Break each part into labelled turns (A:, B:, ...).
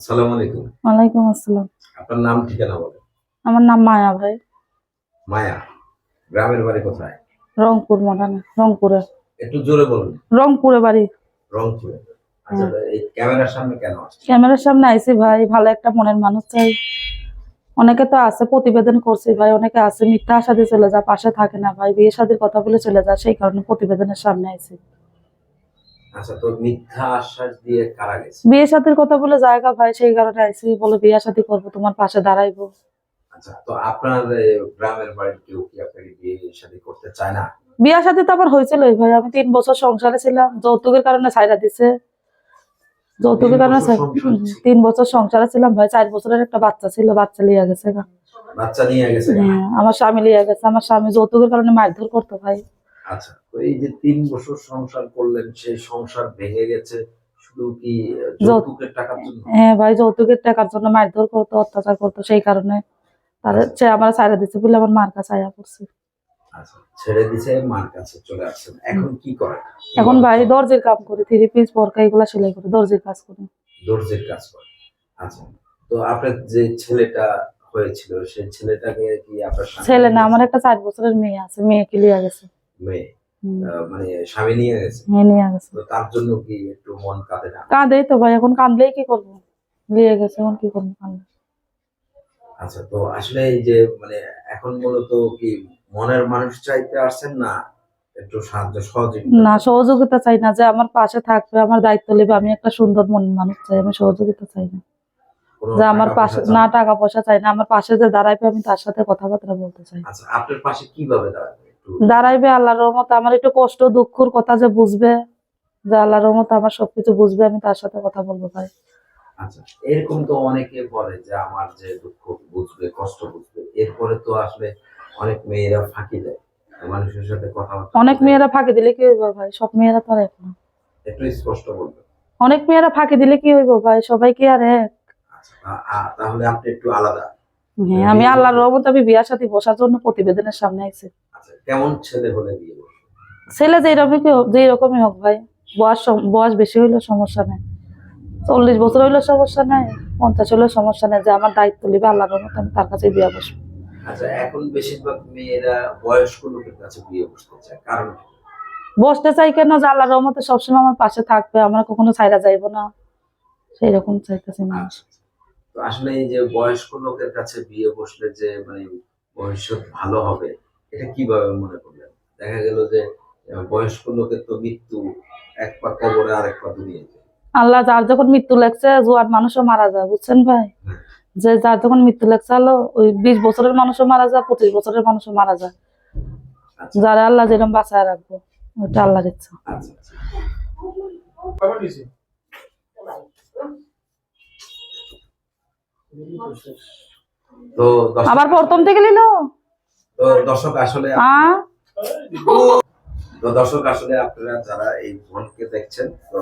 A: আসসালামু আলাইকুম।
B: ওয়ালাইকুম আসসালাম।
A: আপনার নাম ঠিকানা বলেন।
B: আমার নাম মায়া ভাই।
A: মায়া গ্রামের বাড়ি কোথায়?
B: রংপুর রংপুরে।
A: একটু জোরে বলুন।
B: রংপুরে বাড়ি।
A: রংপুরে। আচ্ছা এই ক্যামেরার সামনে কেন আসছে
B: ক্যামেরার সামনে আইছি ভাই ভালো একটা মনের মানুষ চাই। অনেকে তো আছে প্রতিবেদন করছি ভাই অনেকে আছে মিথ্যা আশা দিয়ে চলে যায় পাশে থাকে না ভাই বিয়ে শাদির কথা বলে চলে যায় সেই কারণে প্রতিবেদনের সামনে আইছি।
A: আচ্ছা তো মিথ্যা আশ্বাস দিয়ে কারা গেছে?
B: বিয়ে শাদির কথা বলে জায়গা ভাই সেই কারণে আইছি বলে বিয়ে শাদি করব তোমার পাশে দাঁড়াইবো।
A: আচ্ছা তো আপনার গ্রামের বাড়ির কেউ কি আপনাকে বিয়ে করতে চায় না?
B: বিয়ে শাদি তো আমার হয়েছিল ভাই আমি তিন বছর সংসারে ছিলাম যৌতুকের কারণে ছাইরা দিছে। যৌতুকের কারণে? তিন বছর সংসারে ছিলাম ভাই চার বছরের একটা বাচ্চা ছিল বাচ্চা লিয়ে গেছে
A: বাচ্চা নিয়ে গেছে
B: হ্যাঁ, আমার স্বামী লিয়ে গেছে আমার স্বামী যৌতুকের কারণে মারধর করতো ভাই।
A: আচ্ছা তো এই যে তিন বছর সংসার করলেন সেই সংসার ভেঙে গেছে শুধু কি যৌতুকের টাকার জন্য?
B: হ্যাঁ ভাই যৌতুকের টাকার জন্য মারধর করতো অত্যাচার করতো সেই কারণে। সে আমার ছাইরা দিচ্ছে বলে আমার মার কাছে আয়া পড়ছে।
A: আচ্ছা ছেড়ে দিছে মার কাছে চলে আসছেন। এখন কি করেন
B: এখন ভাই দর্জির কাম করি থ্রি পিস পরকা এগুলা সেলাই করি দর্জির কাজ করি।
A: দর্জির কাজ করে। আচ্ছা তো আপনার যে ছেলেটা হয়েছিল সেই ছেলেটাকে কি আপনার
B: ছেলে না আমার একটা চার বছরের মেয়ে আছে মেয়েকে লিয়ে গেছে।
A: মেয়ে মানে স্বামী নিয়ে গেছে।
B: নিয়ে গেছে।
A: তো তার জন্য কি একটু মন কাঁদে না?
B: কাঁদেই তো ভাই এখন কাঁদলেই কি করব? লিয়ে গেছে এখন কি করব কাঁদলে?
A: আচ্ছা তো আসলে এই যে মানে এখন মূলত কি মনের মানুষ চাইতে আসছেন না? একটু সাহায্য সহযোগিতা
B: না সহযোগিতা চাই না যে আমার পাশে থাকবে আমার দায়িত্ব নেবে আমি একটা সুন্দর মনের মানুষ চাই আমি সহযোগিতা চাই না। যে আমার পাশে না টাকা পয়সা চাই না আমার পাশে যে দাঁড়াইবে আমি তার সাথে কথাবার্তা বলতে চাই।
A: আচ্ছা আপনার পাশে কীভাবে দাঁড়াবে?
B: দাঁড়াইবে আল্লাহর রহমত আমার একটু কষ্ট দুঃখর কথা যে বুঝবে যে আল্লাহর রহমত আমার সবকিছু বুঝবে আমি তার সাথে কথা বলব ভাই।
A: আচ্ছা এরকম তো অনেকে বলে যে আমার যে দুঃখ বুঝবে কষ্ট বুঝবে এরপরে তো আসলে অনেক মেয়েরা ফাঁকি দেয় মানুষের সাথে কথা
B: অনেক মেয়েরা ফাঁকি দিলে কি হইব ভাই? সব মেয়েরা তো আর এক না।
A: একটু স্পষ্ট বলবেন।
B: অনেক মেয়েরা ফাঁকি দিলে কি হইব ভাই? সবাই কি আর এক?
A: আচ্ছা আ- আ- তাহলে আপনি একটু আলাদা।
B: হ্যাঁ, আমি আল্লাহর রহমত আমি বিয়ার সাথে বসার জন্য প্রতিবেদনের সামনে আইছি।
A: কেমন ছেলে হলে বিয়ে?
B: ছেলে যেই রকমই হোক যেই রকমই হোক ভাই বয়স বয়স বেশি হইলে সমস্যা নেই। চল্লিশ বছর হইলে সমস্যা নাই পঞ্চাশ হইলে সমস্যা নেই যে আমার দায়িত্ব নিবে আল্লাহর রহমত আমি তার কাছে বিয়া বসবো।
A: আচ্ছা এখন বেশিরভাগ মেয়েরা বয়স্ক লোকের কাছে বিয়ে বসতে চায় কারণ
B: বসতে চাই কেন? যে আল্লাহর রহমতে সবসময় আমার পাশে থাকবে আমার কখনো ছাইরা যাইবো না। সেই রকম চাইতেছি না
A: আচ্ছা। তো আসলে এই যে বয়স্ক লোকের কাছে বিয়ে বসলে যে মানে ভবিষ্যৎ ভালো হবে এটা কীভাবে মনে করলেন? দেখা গেল যে বয়স্ক লোকের তো মৃত্যু এক পা কবরে আর এক পা দুনিয়াতে।
B: আল্লাহ যার যখন মৃত্যু লাগছে জোয়ার মানুষও মারা যায় বুঝছেন ভাই? যে যার যখন মৃত্যু লাগছে আলো ওই বিশ বছরের মানুষও মারা যায় পঁচিশ বছরের মানুষও মারা যায়।
A: আচ্ছা।
B: যারা আল্লাহ যেরকম বাঁচায় রাখব ওটা আল্লাহর ইচ্ছা।
A: আচ্ছা আচ্ছা।
B: আবার প্রথম থেকে নিল?
A: তো দর্শক আসলে তো দর্শক আসলে আপনারা যারা এই বোনকে দেখছেন তো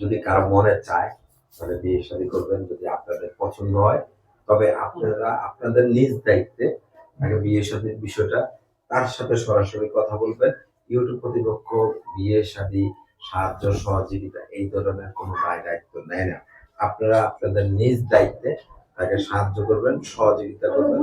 A: যদি কারও মনে চায় তাহলে বিয়ে শাদী করবেন। যদি আপনাদের পছন্দ হয় তবে আপনারা আপনাদের নিজ দায়িত্বে তাকে বিয়ে শাদীর বিষয়টা তার সাথে সরাসরি কথা বলবেন। ইউটিউব কর্তৃপক্ষ বিয়ে শাদী সাহায্য সহযোগিতা এই ধরনের কোনো দায় দায়িত্ব নেয় না। আপনারা আপনাদের নিজ দায়িত্বে তাকে সাহায্য করবেন সহযোগিতা করবেন।